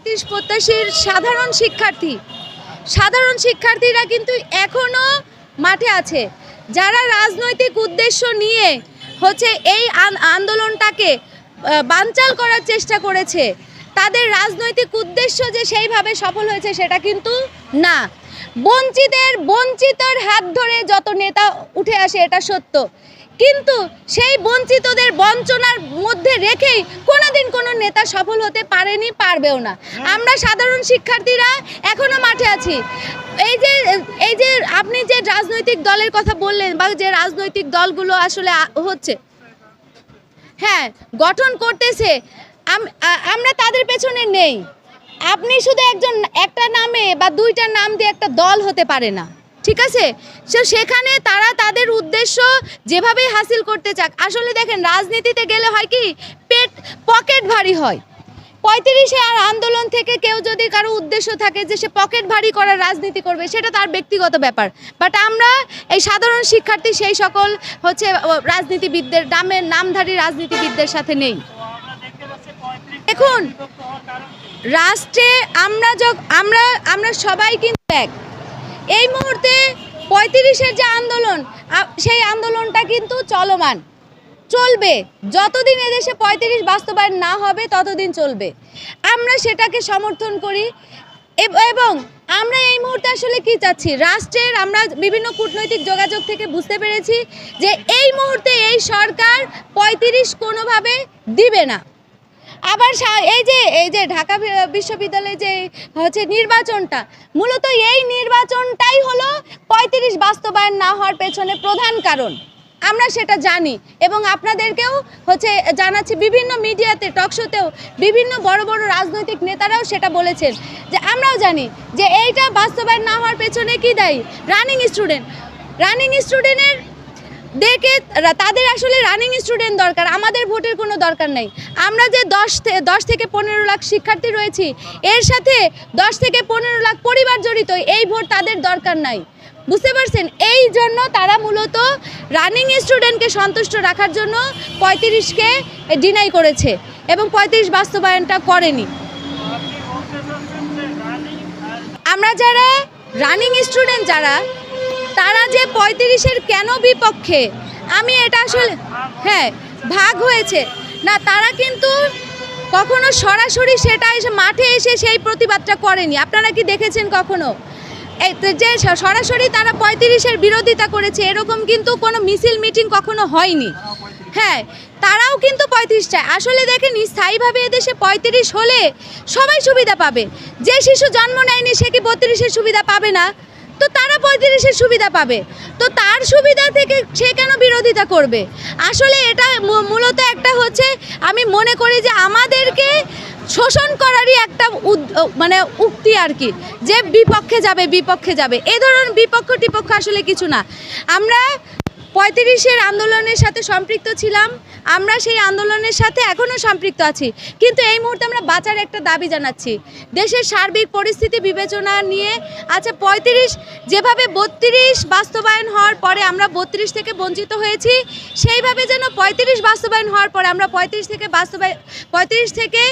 পঁয়ত্রিশ প্রত্যাশীর সাধারণ শিক্ষার্থী। সাধারণ শিক্ষার্থীরা কিন্তু এখনও মাঠে আছে। যারা রাজনৈতিক উদ্দেশ্য নিয়ে হচ্ছে এই আন- আন্দোলনটাকে বানচাল করার চেষ্টা করেছে, তাদের রাজনৈতিক উদ্দেশ্য যে সেইভাবে সফল হয়েছে সেটা কিন্তু না। বঞ্চিতের, বঞ্চিতর হাত ধরে যত নেতা উঠে আসে এটা সত্য। কিন্তু সেই বঞ্চিতদের বঞ্চনার মধ্যে রেখেই কোনোদিন কোনো নেতা সফল হতে পারেনি পারবেও না। আমরা সাধারণ শিক্ষার্থীরা এখনও মাঠে আছি। এই যে এই যে আপনি যে রাজনৈতিক দলের কথা বললেন বা যে রাজনৈতিক দলগুলো আসলে হচ্ছে হ্যাঁ গঠন করতেছে আমরা তাদের পেছনে নেই। আপনি শুধু একজন একটা নামে বা দুইটা নাম দিয়ে একটা দল হতে পারে না। ঠিক আছে? সেখানে তারা তাদের উদ্দেশ্য যেভাবেই হাসিল করতে চাক, আসলে দেখেন রাজনীতিতে গেলে হয় কি, পেট, পকেট ভারী হয়। পঁয়ত্রিশে আর আন্দোলন থেকে কেউ যদি কারও উদ্দেশ্য থাকে যে সে পকেট ভারী করার রাজনীতি করবে, সেটা তার ব্যক্তিগত ব্যাপার। বাট আমরা এই সাধারণ শিক্ষার্থী সেই সকল হচ্ছে রাজনীতিবিদদের, নামের নামধারী রাজনীতিবিদদের সাথে নেই। দেখুন, রাষ্ট্রে আমরা আমরা আমরা সবাই কিন্তু এক। এই মুহূর্তে পঁয়ত্রিশের যে আন্দোলন সেই আন্দোলনটা কিন্তু চলমান। চলবে। যতদিন এদেশে পঁয়ত্রিশ বাস্তবায়ন না হবে, ততদিন চলবে। আমরা সেটাকে সমর্থন করি। এবং আমরা এই মুহূর্তে আসলে কি চাচ্ছি? রাষ্ট্রের আমরা বিভিন্ন কূটনৈতিক যোগাযোগ থেকে বুঝতে পেরেছি যে এই মুহূর্তে এই সরকার পঁয়ত্রিশ কোনোভাবে দিবে না। আবার এই যে এই যে ঢাকা বিশ্ববিদ্যালয়ে যে হচ্ছে নির্বাচনটা, মূলত এই নির্বাচনটাই হলো পঁয়ত্রিশ বাস্তবায়ন না হওয়ার পেছনে প্রধান কারণ। আমরা সেটা জানি এবং আপনাদেরকেও হচ্ছে জানাচ্ছি, বিভিন্ন মিডিয়াতে টকশোতেও বিভিন্ন বড় বড় রাজনৈতিক নেতারাও সেটা বলেছেন। যে আমরাও জানি যে এইটা বাস্তবায়ন না হওয়ার পেছনে কি দায়ী? Running student. রানিং স্টুডেন্টের দেখে তাদের আসলে রানিং স্টুডেন্ট দরকার, আমাদের ভোটের কোনো দরকার নেই। আমরা যে দশ দশ থেকে পনেরো লাখ শিক্ষার্থী রয়েছি, এর সাথে দশ থেকে পনেরো লাখ পরিবার জড়িত, এই ভোট তাদের দরকার নাই। বুঝতে পারছেন? এই জন্য তারা মূলত রানিং স্টুডেন্টকে সন্তুষ্ট রাখার জন্য পঁয়ত্রিশকে ডিনাই করেছে এবং পঁয়ত্রিশ বাস্তবায়নটা করেনি। আমরা যারা রানিং স্টুডেন্ট যারা তারা যে পঁয়ত্রিশের কেন বিপক্ষে? আমি এটা আসলে হ্যাঁ ভাগ হয়েছে। না, তারা কিন্তু কখনো সরাসরি সেটা এসে মাঠে এসে সেই প্রতিবাদটা করেনি। আপনারা কি দেখেছেন কখনো? যে সরাসরি তারা পঁয়ত্রিশের বিরোধিতা করেছে, এরকম কিন্তু কোনো মিছিল মিটিং কখনো হয়নি। হ্যাঁ তারাও কিন্তু পঁয়ত্রিশ চায়। আসলে দেখেন স্থায়ীভাবে এদেশে পঁয়ত্রিশ হলে সবাই সুবিধা পাবে। যে শিশু জন্ম নেয়নি, সে কি বত্রিশের সুবিধা পাবে না? তো তারা পঁয়ত্রিশের সুবিধা পাবে। তো তার সুবিধা থেকে সে কেন বিরোধিতা করবে? আসলে এটা মূলত একটা হচ্ছে, আমি মনে করি যে আমাদেরকে শোষণ করারই একটা মানে উক্তি আর কি, যে বিপক্ষে যাবে বিপক্ষে যাবে। এ ধরনের বিপক্ষ টিপক্ষ আসলে কিছু না। আমরা পঁয়ত্রিশের আন্দোলনের সাথে সম্পৃক্ত ছিলাম। আমরা সেই আন্দোলনের সাথে এখনও সম্পৃক্ত আছি। কিন্তু এই মুহূর্তে আমরা বাঁচার একটা দাবি জানাচ্ছি। দেশের সার্বিক পরিস্থিতি বিবেচনা নিয়ে আচ্ছা পঁয়ত্রিশ, যেভাবে বত্রিশ বাস্তবায়ন হওয়ার পরে আমরা বত্রিশ থেকে বঞ্চিত হয়েছি, সেইভাবে যেন পঁয়ত্রিশ বাস্তবায়ন হওয়ার পরে আমরা পঁয়ত্রিশ থেকে বাস্তবায়ন পঁয়ত্রিশ থেকে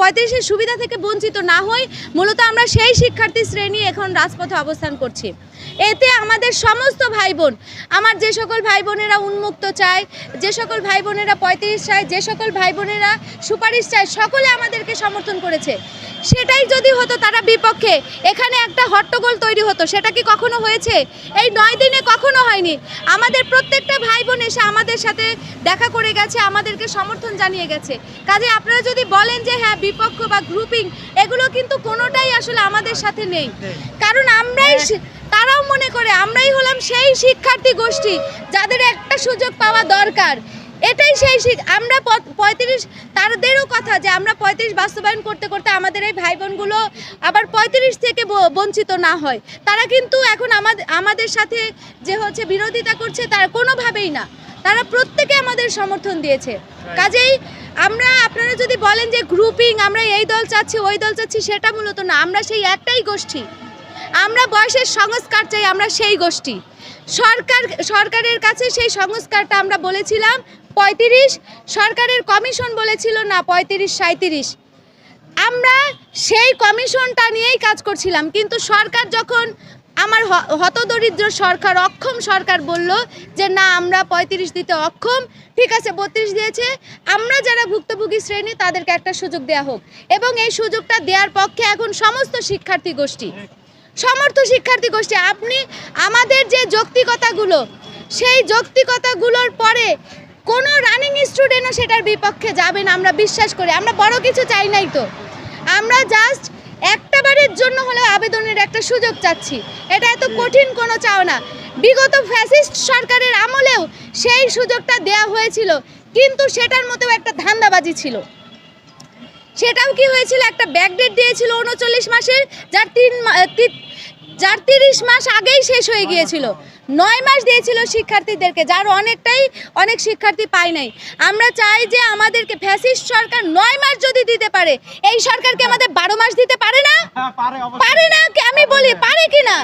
পঁয়ত্রিশের সুবিধা থেকে বঞ্চিত না হই, মূলত আমরা সেই শিক্ষার্থী শ্রেণি এখন রাজপথে অবস্থান করছি। এতে আমাদের সমস্ত ভাই বোন আমার যে সকল ভাই বোনেরা উন্মুক্ত চায় যে সকল ভাই বোনেরা পঁয়ত্রিশ চায় যে সকল ভাই বোনেরা সুপারিশ চায় সকলে আমাদেরকে সমর্থন করেছে। সেটাই যদি হতো তারা বিপক্ষে এখানে একটা হট্টগোল তৈরি হতো সেটা কি কখনো হয়েছে? এই নয় দিনে কখনো হয়নি। আমাদের প্রত্যেকটা ভাই বোন এসে আমাদের সাথে দেখা করে গেছে আমাদেরকে সমর্থন জানিয়ে গেছে। কাজে আপনারা যদি বলেন যে হ্যাঁ বিপক্ষ বা গ্রুপিং এগুলো কিন্তু কোনোটাই আসলে আমাদের সাথে নেই। কারণ আমরাই সে- তারাও মনে করে আমরাই হলাম সেই শিক্ষার্থী গোষ্ঠী যাদের একটা সুযোগ পাওয়া দরকার। এটাই সেই শিক- আমরা পঁয়ত্রিশ তাদেরও কথা যে আমরা পঁয়ত্রিশ বাস্তবায়ন করতে করতে আমাদের এই ভাই বোনগুলো আবার পঁয়ত্রিশ থেকে বঞ্চিত না হয়। তারা কিন্তু এখন আমাদের আমাদের সাথে যে হচ্ছে বিরোধিতা করছে তারা কোনোভাবেই না। তারা প্রত্যেকে আমাদের সমর্থন দিয়েছে। কাজেই আমরা আপনারা যদি বলেন যে গ্রুপিং আমরা এই দল চাচ্ছি ওই দল চাচ্ছি সেটা মূলত না। আমরা সেই একটাই গোষ্ঠী। আমরা বয়সের সংস্কার চাই, আমরা সেই গোষ্ঠী। সরকার, সরকারের কাছে সেই সংস্কারটা আমরা বলেছিলাম, পঁয়ত্রিশ। সরকারের কমিশন বলেছিল না, পঁয়ত্রিশ সাঁত্রিশ আমরা সেই কমিশনটা নিয়েই কাজ করছিলাম, কিন্তু সরকার যখন আমার হতদরিদ্র সরকার, অক্ষম সরকার বলল যে, না, আমরা পঁয়ত্রিশ দিতে অক্ষম, ঠিক আছে, বত্রিশ দিয়েছে। আমরা যারা ভুক্তভোগী শ্রেণি, তাদেরকে একটা সুযোগ দেওয়া হোক। এবং এই সুযোগটা দেওয়ার পক্ষে এখন সমস্ত শিক্ষার্থী গোষ্ঠী। সমর্থ শিক্ষার্থী গোষ্ঠী, আপনি আমাদের যে যৌক্তিকতাগুলো, সেই যৌক্তিকতাগুলোর পরে কোনো রানিং স্টুডেন্টও সেটার বিপক্ষে যাবে না, আমরা বিশ্বাস করি। আমরা বড় কিছু চাই নাই তো। আমরা জাস্ট একটা বারের জন্য হলেও আবেদনের একটা সুযোগ চাচ্ছি। এটা এত কঠিন কোনো চাও না। বিগত ফ্যাসিস্ট সরকারের আমলেও সেই সুযোগটা দেয়া হয়েছিল, কিন্তু সেটার মধ্যেও একটা ধান্দাবাজি ছিল। সেটাও কি হয়েছিল? একটা ব্যাকডেট দিয়েছিল উনচল্লিশ মাসের যার তিন যার তিরিশ মাস আগেই শেষ হয়ে গিয়েছিল। নয় মাস দিয়েছিল শিক্ষার্থীদেরকে যার অনেকটাই অনেক শিক্ষার্থী পায় নাই। আমরা চাই যে আমাদেরকে ফ্যাসিস্ট সরকার নয় মাস যদি দিতে পারে এই সরকারকে আমাদের বারো মাস দিতে পারে না? পারে না আমি বলি পারে কিনা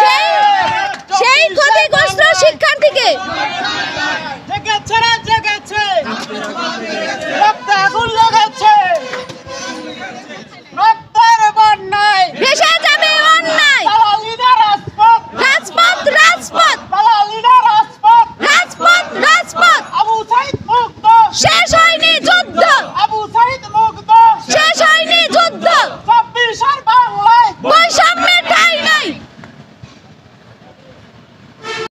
সেই সেই ক্ষতিগ্রস্ত শিক্ষার্থীকে